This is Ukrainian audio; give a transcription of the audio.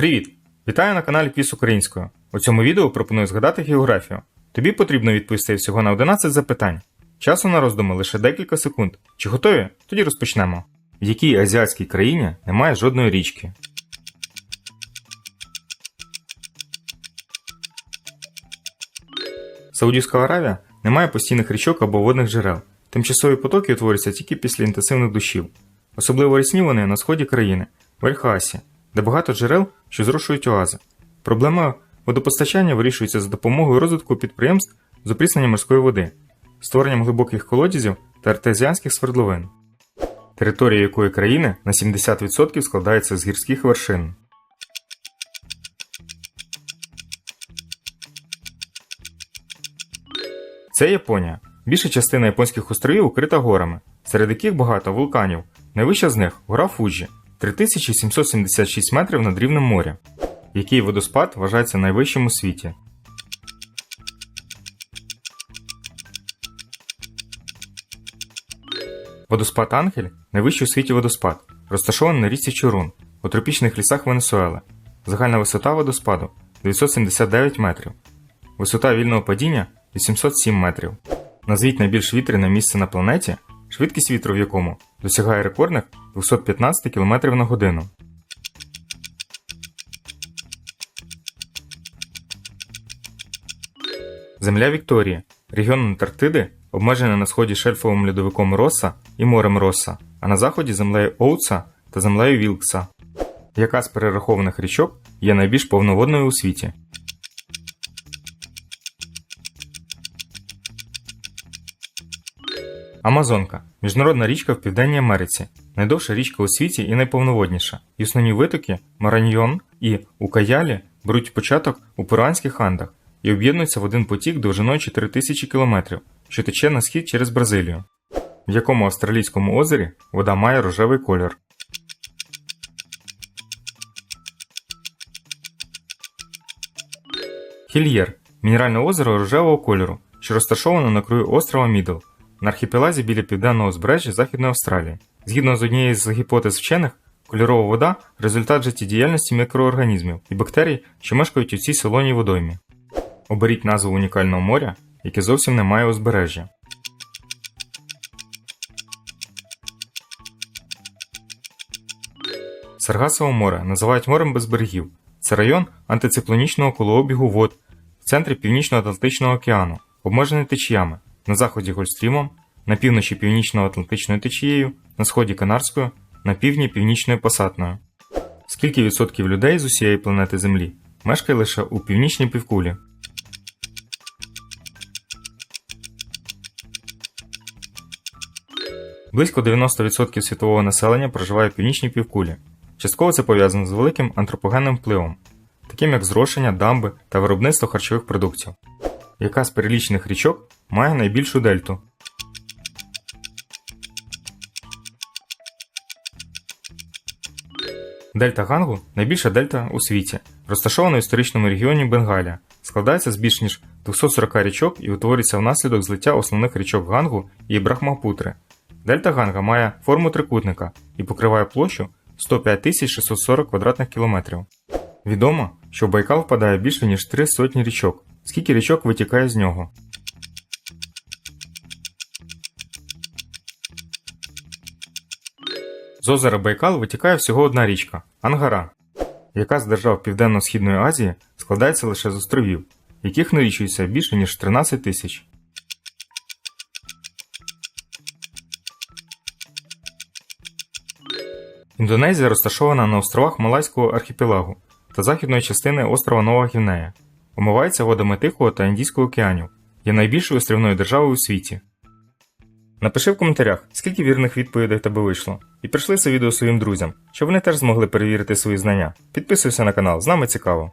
Привіт! Вітаю на каналі Квіз Українською. У цьому відео пропоную згадати географію. Тобі потрібно відповісти всього на 11 запитань. Часу на роздуми лише декілька секунд. Чи готові? Тоді розпочнемо. В якій азіатській країні немає жодної річки? Саудівська Аравія не має постійних річок або водних джерел. Тимчасові потоки утворюються тільки після інтенсивних дощів. Особливо рясні вони на сході країни, в Ельхасі, де багато джерел, що зрошують оази. Проблема водопостачання вирішується за допомогою розвитку підприємств з опріснення морської води, створенням глибоких колодязів та артезіанських свердловин. Територія якої країни на 70% складається з гірських вершин. Це Японія. Більша частина японських островів укрита горами, серед яких багато вулканів. Найвища з них гора Фуджі 3776 метрів над рівнем моря, який водоспад вважається найвищим у світі. Водоспад Ангель найвищий у світі водоспад, розташований на річці Чорун у тропічних лісах Венесуели. Загальна висота водоспаду 979 метрів. Висота вільного падіння 807 метрів. Назвіть найбільш вітряне місце на планеті, швидкість вітру в якому досягає рекордних 215 км на годину. Земля Вікторії регіон Антарктиди обмежений на сході шельфовим льодовиком Росса і морем Росса, а на заході землею Оутса та землею Вілкса. Яка з перерахованих річок є найбільш повноводною у світі? Амазонка міжнародна річка в Південній Америці, найдовша річка у світі і найповноводніша. І основні витоки Мараньйон і Укаялі беруть початок у перуанських Андах і об'єднуються в один потік довжиною 4000 км, що тече на схід через Бразилію. В якому австралійському озері вода має рожевий колір. Хільєр мінеральне озеро рожевого кольору, що розташоване на краю острова Мідл на архіпелазі біля південного узбережжя Західної Австралії. Згідно з однією з гіпотез вчених, кольорова вода результат життєдіяльності мікроорганізмів і бактерій, що мешкають у цій солоній водоймі. Оберіть назву унікального моря, яке зовсім не має узбережжя. Саргасове море називають морем без берегів. Це район антициклонічного колообігу вод в центрі Північно-Атлантичного океану, обмежений течіями на заході Гольфстрімом, на півночі Північно-Атлантичною течією, на сході Канарською, на півдні Північною Пасатною. Скільки відсотків людей з усієї планети Землі мешкає лише у північній півкулі? Близько 90% світового населення проживає в північній півкулі. Частково це пов'язано з великим антропогенним впливом, таким як зрошення, дамби та виробництво харчових продуктів. Яка з перелічених річок має найбільшу дельту? Дельта Гангу найбільша дельта у світі, розташована в історичному регіоні Бенгалія, складається з більш ніж 240 річок і утворюється внаслідок злиття основних річок Гангу і Брахмапутри. Дельта Ганга має форму трикутника і покриває площу 105 640 квадратних кілометрів. Відомо, що в Байкал впадає більше ніж 3 сотні річок. Скільки річок витікає з нього? З озера Байкал витікає всього одна річка Ангара, яка з держав Південно-Східної Азії складається лише з островів, яких налічується більше ніж 13 тисяч. Індонезія розташована на островах Малайського архіпелагу та західної частини острова Нова Гвінея. Омивається водами Тихого та Індійського океанів, є найбільшою острівною державою у світі. Напиши в коментарях, скільки вірних відповідей тебе вийшло, і прийшли це відео своїм друзям, щоб вони теж змогли перевірити свої знання. Підписуйся на канал, з нами цікаво.